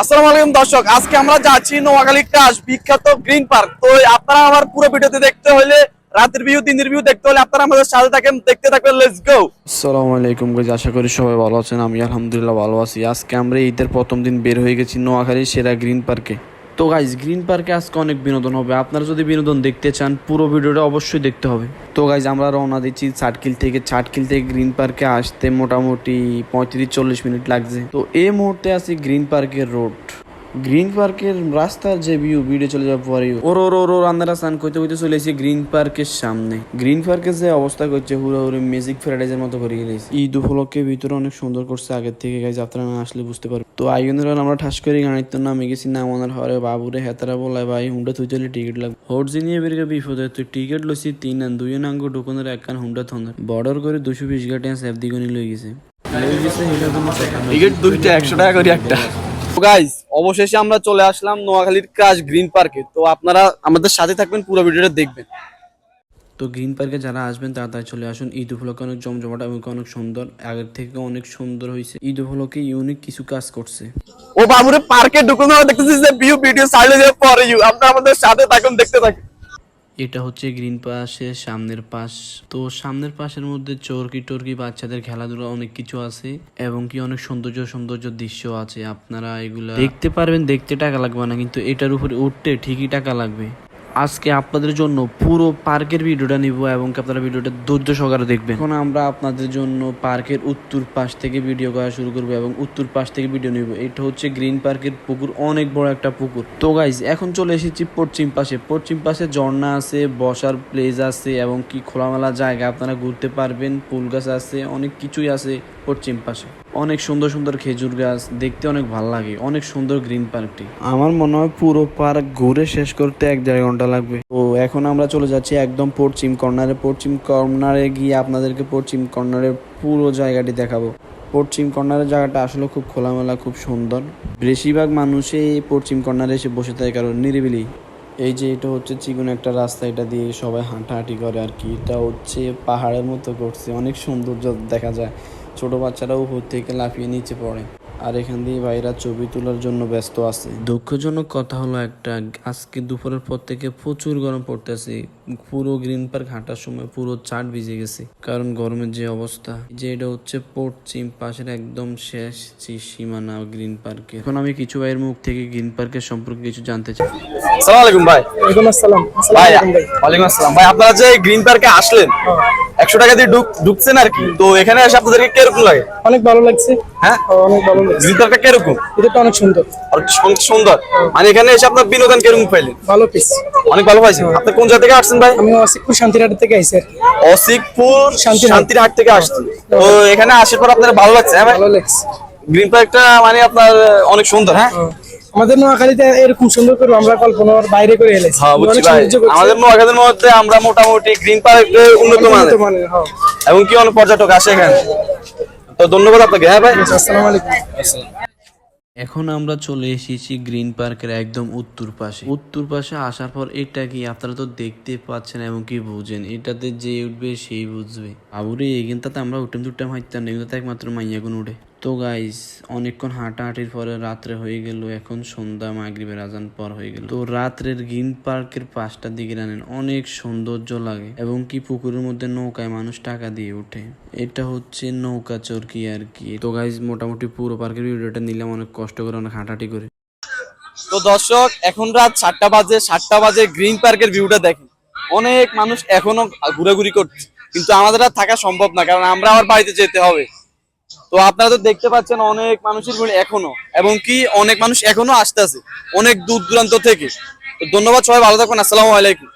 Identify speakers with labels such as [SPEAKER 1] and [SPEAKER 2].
[SPEAKER 1] আসসালামু আলাইকুম দর্শক, আজকে আমরা যাচ্ছি নোয়াখালী ক্রাশ বিখ্যাত গ্রিন পার্ক। তো আপনারা আমার পুরো ভিডিওতে দেখতে হলে রাতের ভিউ দিনের ভিউ দেখতে হলে আপনারা আমাদের সাথে থাকেন, দেখতে থাকবেন লেটস গো
[SPEAKER 2] আসসালামু আলাইকুম গাইজ আশা করি সবাই ভালো আছেন, আমি আলহামদুলিল্লাহ ভালো আছি। আজকে আমরা ঈদের প্রথম দিন বের হয়ে গেছি নোয়াখালীর সেরা গ্রিন পার্কে। তো গাইজ গ্রিন পার্কে আজকে অনেক বিনোদন হবে। আপনারা যদি বিনোদন দেখতে চান, পুরো ভিডিওটা অবশ্যই দেখতে হবে। তো গাইজ আমরা রওনা দিচ্ছি চাটকিল থেকে। চাটকিল থেকে গ্রিন পার্কে আসতে মোটামুটি পঁয়ত্রিশ চল্লিশ মিনিট লাগছে। তো এই মুহূর্তে আছি গ্রিন পার্কের রোড গ্রিন পার্কের রাস্তার যে ভিউ ভিডিও চলে যাওয়ার পরে ওর ওর ওর আন্দারা স্নান করতে করতে চলে এসেছি গ্রিন পার্কের সামনে। গ্রিন পার্কের যে অবস্থা করছে হুড়ো হুড়ি মিউজিক প্যারাডাইজের মতো করে গেলেছি ঈদ উপলক্ষে ভিতরে অনেক সুন্দর করছে, আগের থেকে গাইজ আপনারা না আসলে বুঝতে পারবেন। তো আইনের আমরা ঠাস করে গাড়ির তো নামে গেছি না মনের হরে বাবুরে হেতারা বলায় ভাই হুন্ডা তুই চলে টিকিট লাগবে। হোট জিনিয়ে বেরিয়ে বিপদে তুই টিকিট লইছি তিন আন দুই আঙ্গ ঢুকনের এক কান হুন্ডা থন্দার বর্ডার করে দুশো বিশ গাড়ি সেফ দিগনি লই গেছে। গেছে।
[SPEAKER 1] টিকিট দুইটা, একশো টাকা করে একটা। গাইজ অবশেষে আমরা চলে আসলাম নোয়াখালীর ক্রাশ গ্রিন পার্কে তো আপনারা আমাদের সাথে থাকবেন পুরো ভিডিওটা দেখবেন।
[SPEAKER 2] তো গ্রিন পার্কে যারা আসবেন তাড়াতাড়ি চলে আসুন। ঈদ উপলক্ষে অনেক জমজমাট এবং অনেক সুন্দর আগের থেকে অনেক সুন্দর হয়েছে। ঈদ উপলক্ষে ইউনিক কিছু কাজ করছে।
[SPEAKER 1] ও বাবুরে পার্কে ঢুকুন দেখতেছি যে ভিউ ভিডিও সাইডে যে পরে ইউ আপনারা আমাদের সাথে থাকুন দেখতে থাকুন।
[SPEAKER 2] এটা হচ্ছে গ্রিন পাশের সামনের পাশ। তো সামনের পাশের মধ্যে চরকি টরকি বাচ্চাদের খেলাধুলা অনেক কিছু আছে এবং কি অনেক সৌন্দর্য সৌন্দর্য দৃশ্য আছে। আপনারা এগুলা দেখতে পারবেন, দেখতে টাকা লাগবে না, কিন্তু এটার উপরে উঠতে ঠিকই টাকা লাগবে। আজকে আপনাদের জন্য পুরো পার্কের ভিডিওটা নিব এবং আপনারা ভিডিওটা ধৈর্য সহকারে দেখবেন। এখন আমরা আপনাদের জন্য পার্কের উত্তর পাশ থেকে ভিডিও করা শুরু করব এবং উত্তর পাশ থেকে ভিডিও নিব। এটা হচ্ছে গ্রিন পার্কের পুকুর, অনেক বড় একটা পুকুর। তো গাইজ এখন চলে এসেছি পশ্চিম পাশে। পশ্চিম পাশে ঝর্ণা আছে, বসার প্লেস আছে এবং কি খোলামেলা জায়গা, আপনারা ঘুরতে পারবেন, ফুল গাছ আছে, অনেক কিছুই আছে পশ্চিম পাশে। অনেক সুন্দর সুন্দর খেজুর গাছ দেখতে অনেক ভালো লাগে অনেক সুন্দর গ্রিন পার্কটি। আমার মনে হয় পুরো পার্ক ঘুরে শেষ করতে এক দেড় ঘণ্টা লাগবে। তো এখন আমরা চলে যাচ্ছি একদম পশ্চিম কর্নারে। পশ্চিম কর্নারে গিয়ে আপনাদেরকে পশ্চিম কর্নারের পুরো জায়গাটি দেখাবো। পশ্চিম কর্নারের জায়গাটা আসলে খুব খোলামেলা খুব সুন্দর। বেশিরভাগ মানুষই পশ্চিম কর্নারে এসে বসে থাকে কারণ নিরিবিলি। এই যে এটা হচ্ছে চিকন একটা রাস্তা এটা দিয়ে সবাই হাঁটাহাঁটি করে আর কি। এটা হচ্ছে পাহাড়ের মতো করছে অনেক সৌন্দর্য দেখা যায়। ছোট বাচ্চারা উপর থেকে লাফিয়ে নিচে পড়ে। আর এখান দিয়ে ভাইরা ছবি তোলার জন্য ব্যস্ত আছে। দুঃখজনক কথা হলো একটা আজকে দুপুরের পর থেকে প্রচুর গরম পড়তেছে। পুরো গ্রিন পার্ক হাঁটার সময় পুরো চাট ভিজে গেছে। কারণ গরমের যে অবস্থা যে এটা হচ্ছে পশ্চিম পাশের একদম শেষ সীমানা গ্রিন পার্কে। এখন আমি কিছু ভাইয়ের মুখ থেকে গ্রিন পার্কের সম্পর্কে কিছু জানতে চাই।
[SPEAKER 1] আসসালামু আলাইকুম ভাই।
[SPEAKER 3] ওয়ালাইকুম আসসালাম।
[SPEAKER 1] ভাই
[SPEAKER 3] আসসালামু আলাইকুম ভাই।
[SPEAKER 1] ওয়ালাইকুম আসসালাম। ভাই আপনারা যে গ্রিন পার্কে আসলেন একশো টাকা দিয়ে ঢুক ঢুকছেন আর কি। তো এখানে এসে আপনাদেরকে কীরকম লাগে?
[SPEAKER 3] অনেক ভালো লাগছে।
[SPEAKER 1] হ্যাঁ?
[SPEAKER 3] অনেক ভালো লাগছে।
[SPEAKER 1] পার্কটা কীরকম?
[SPEAKER 3] এটা অনেক সুন্দর।
[SPEAKER 1] সুন- সুন্দর। মানে এখানে এসে আপনার বিনোদন কীরকম পাইলেন?
[SPEAKER 3] ভালো পিস
[SPEAKER 1] অনেক ভালো পাইছেন। আপনি কোন জায়গা থেকে আসছেন ভাই?
[SPEAKER 3] আমি অসিকপুর শান্তিরহাট থেকে আইছি আর কি।
[SPEAKER 1] অসিকপুর
[SPEAKER 3] শান্তিরহাট।
[SPEAKER 1] থেকে আসছেন। তো এখানে আসার পর আপনার ভালো লাগছে হ্যাঁ ভাই?
[SPEAKER 3] ভালো লাগছে।
[SPEAKER 1] গ্রিন পার্কটা মানে আপনার অনেক সুন্দর হ্যাঁ?
[SPEAKER 3] ও, আমাদের নোয়াখালীতে এরকম সুন্দর করে আমরা কল্পনার বাইরে করে এলেছি
[SPEAKER 1] হ্যাঁ। আমাদের নোয়াখালীর মধ্যে আমরা মোটামুটি গ্রিন পার্ক উন্নত মানের।
[SPEAKER 3] হ্যাঁ।
[SPEAKER 1] এবং কি অনেক পর্যটক আসে এখানে। তো ধন্যবাদ আপনাকে হ্যাঁ ভাই?
[SPEAKER 3] আসসালামু আলাইকুম।
[SPEAKER 2] এখন আমরা চলে এসেছি গ্রিন পার্কের একদম উত্তর পাশে। উত্তর পাশে আসার পর এটা কি আপনারা তো দেখতে পাচ্ছেন এবং কি বুঝেন? এটাতে যে উঠবে সেই বুঝবে। আবুরে এখানটাতে আমরা উঠেম টুটাম হাইতাম না এগুলোতে একমাত্র মাইয়াগুন উঠে। তো গাইস অনেকক্ষণ হাঁটাহাঁটির পরে রাত্রে হয়ে গেল, এখন সন্ধ্যা মাগরিবের আজান পর হয়ে গেল। তো রাত্রের গ্রিন পার্কের পাশটার দিকে রানেন অনেক সৌন্দর্য লাগে এবং কি পুকুরের মধ্যে নৌকায় মানুষ টাকা দিয়ে ওঠে। এটা হচ্ছে নৌকা চরকি আর কি। তো গাইস মোটামুটি পুরো পার্কের ভিডিওটা নিলাম, অনেক কষ্ট করে, অনেক হাঁটাহাঁটি করে।
[SPEAKER 1] তো দর্শক, এখন রাত সাতটা বাজে সাতটা বাজে গ্রিন পার্কের ভিউটা দেখেন। অনেক মানুষ এখনও ঘোরাঘুরি করছে, কিন্তু আমাদের আর থাকা সম্ভব না, কারণ আমরা আবার বাড়িতে যেতে হবে। তো আপনারা তো দেখতে পাচ্ছেন অনেক মানুষের ভিড় এখনও, এবং কি অনেক মানুষ এখনও আসতেছে, অনেক দূর দূরান্ত থেকে। তো ধন্যবাদ সবাই, ভালো থাকুন, আসসালামু আলাইকুম।